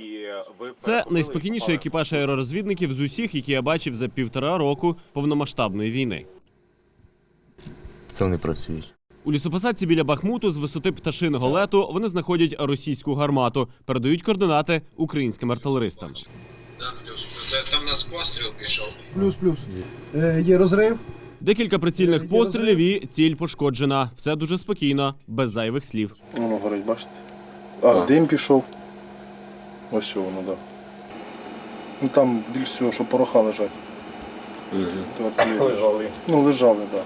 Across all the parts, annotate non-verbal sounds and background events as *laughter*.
і ви Це найспокійніший екіпаж аеророзвідників з усіх, які я бачив за півтора року повномасштабної війни. Це вони працюють. У лісопосадці біля Бахмуту з висоти пташиного лету вони знаходять російську гармату, передають координати українським артилеристам. Плюс. Там у нас постріл пішов. Плюс-плюс. Е, є розрив. Декілька прицільних пострілів і ціль пошкоджена. Все дуже спокійно, без зайвих слів. Воно горить, бачите? А, дим пішов. Ось воно, так. Да. Ну там більш всього, що пороха лежать. Угу. Лежали. Ну, лежали, так. Да.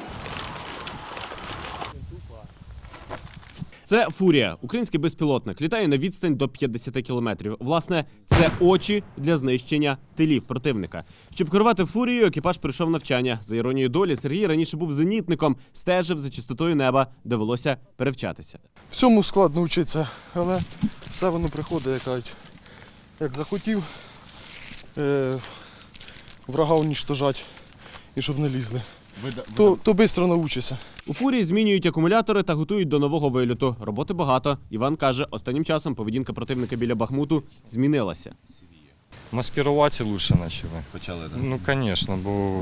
Це фурія, український безпілотник, літає на відстань до 50 кілометрів. Власне, це очі для знищення тилів противника. Щоб керувати фурією, екіпаж пройшов навчання. За іронією долі, Сергій раніше був зенітником, стежив за чистотою неба, довелося перевчатися. Всьому складно вчитися, але все воно приходить, як кажуть. Як захотів е, врага уніштожать і щоб не лізли. То, то швидко навчишся. У фурії змінюють акумулятори та готують до нового вильоту. Роботи багато. Іван каже, останнім часом поведінка противника біля Бахмуту змінилася. Маскироваться лучше начали. Почали, так? Ну, конечно, бо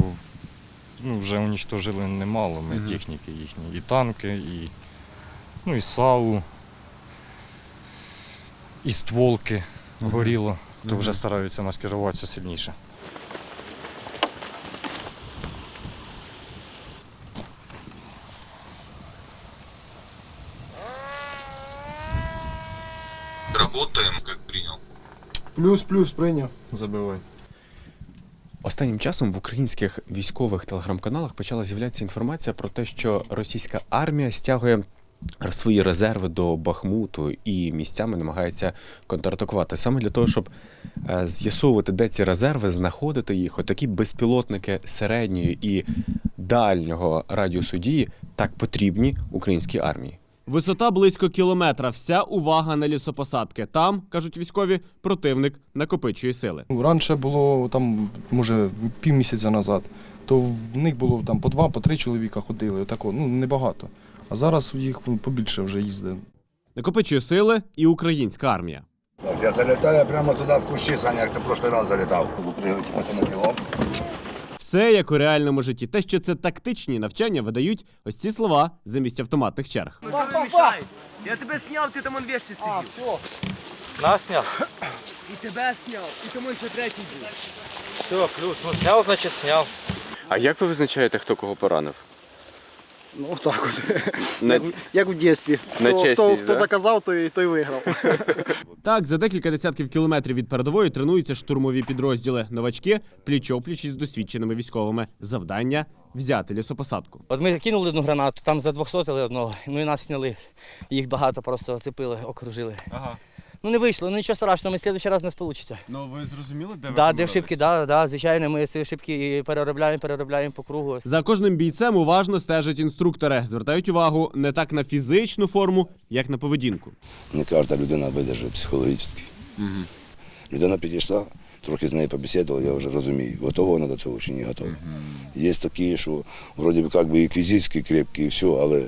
ну, вже уничтожили немало ми Мгм. техніки їхні. І танки, і, ну, і САУ, і стволки горіло, то вже стараються маскируватися сильніше. Работаем, как принял. Плюс-плюс прийняв. Забивай. Останнім часом в українських військових телеграм-каналах почала з'являтися інформація про те, що російська армія стягує свої резерви до Бахмуту і місцями намагається контратакувати. Саме для того, щоб е, з'ясовувати, де ці резерви, знаходити їх, отакі безпілотники середньої і дальнього радіусу дії так потрібні українській армії. Висота близько кілометра. Вся увага на лісопосадки. Там, кажуть військові, противник накопичує сили. Ну, Раніше було там, може, півмісяця назад, то в них було там по два, по три чоловіка ходили, отако, ну небагато. А зараз їх побільше вже їздить. Накопичує сили і українська армія. Я залітаю прямо туди в кущі, Саня, як ти в прошлий раз залітав. Все як у реальному житті. Те, що це тактичні навчання, видають ось ці слова замість автоматних черг. Я тебе сняв, ти там он вещи сидів. Нас сняв? І тебе сняв, і тому ще третій був. Все, плюс. Ну, сняв, значить сняв. А як ви визначаєте, хто кого поранив? Ну так от. На... Як у дитинстві. На Хто, чесність, хто, хто да? доказав, той, той виграв. *laughs* Так, за декілька десятків кілометрів від передової тренуються штурмові підрозділи. Новачки пліч-опліч із досвідченими військовими. Завдання взяти лісопосадку. От ми кинули одну гранату, там задвохсотили одного, ну і нас сняли. Їх багато просто оцепили, окружили. Ага. Ну не вийшло, ну нічого страшного, ми в следующий раз у нас вийде. Ну ви зрозуміли, де Да, де шибки, да, да, звичайно, ми ці шибки переробляємо, переробляємо по кругу. За кожним бійцем уважно стежать інструктори. Звертають увагу не так на фізичну форму, як на поведінку. Не кожна людина видержить психологічно. Людина підійшла, трохи з нею побесідував, я вже розумію, готова вона до цього чи не готова. Є такі, що вроді б як би і фізично крепкі, і все, але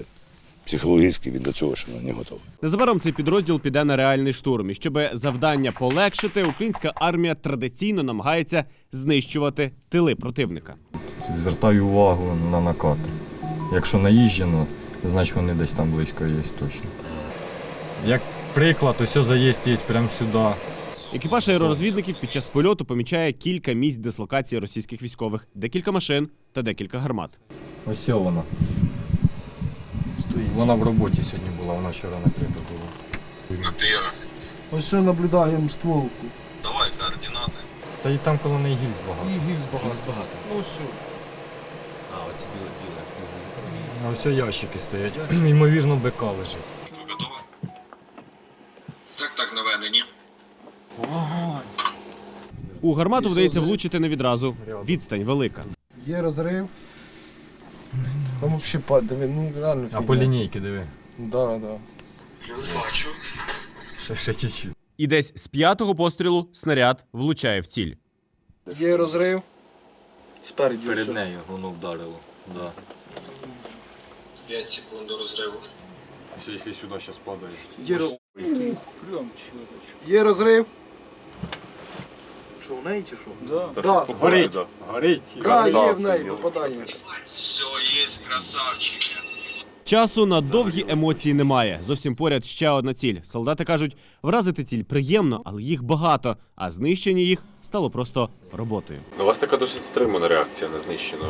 психологічно він до цього ще не готовий. Незабаром цей підрозділ піде на реальний штурм. І щоб завдання полегшити, українська армія традиційно намагається знищувати тили противника. Звертаю увагу на накат. Якщо наїжджено, значить вони десь там близько є точно. Як приклад, ось заїзд є прямо сюди. Екіпаж аеророзвідників під час польоту помічає кілька місць дислокації російських військових, декілька машин та декілька гармат. Ось вона. Вона в роботі сьогодні була, вона вчора накрита була. На. Ось що наблюдаємо стволку. Давай координаты. Та і там коло неї гільз багато. І гільз багато. багато. Ну все. А, оце біле біле. А ось ящики стоять. *clears throat* Ймовірно, БК лежить. Ви готові? Так, так, наведені. У гармату вдається влучити не відразу. Відстань велика. Є розрив. Там взагалі падає, ну реально А фігня. по лінійки диви. Да, да. Бачу. Ще, ще чуть-чуть. І десь з п'ятого пострілу снаряд влучає в ціль. Є розрив. Спереді. Перед все. нею воно вдарило. Да. 5 секунд до розриву. Якщо сюди зараз падає. Є, роз... Є розрив. Що, в неї чи що? Да. Да. Горить. Горить. Да, є в неї попадання. Все, є, красавчики. Часу на довгі емоції немає. Зовсім поряд ще одна ціль. Солдати кажуть, вразити ціль приємно, але їх багато, а знищення їх стало просто роботою. У вас така досить стримана реакція на знищену.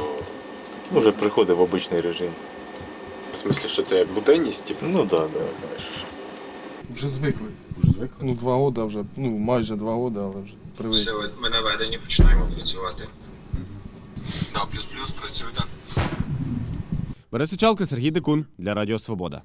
Ну, вже приходить в обичний режим. В смислі, що це як буденність, типу? Ну так, да, Вже звикли. Вже звикли. Ну, два роки вже, ну майже два роки, але вже привикли. Все, ми наведені, починаємо працювати. Да, плюс-плюс, працюйте. Борис Сичалко, Сергій Декун для Радіо Свобода.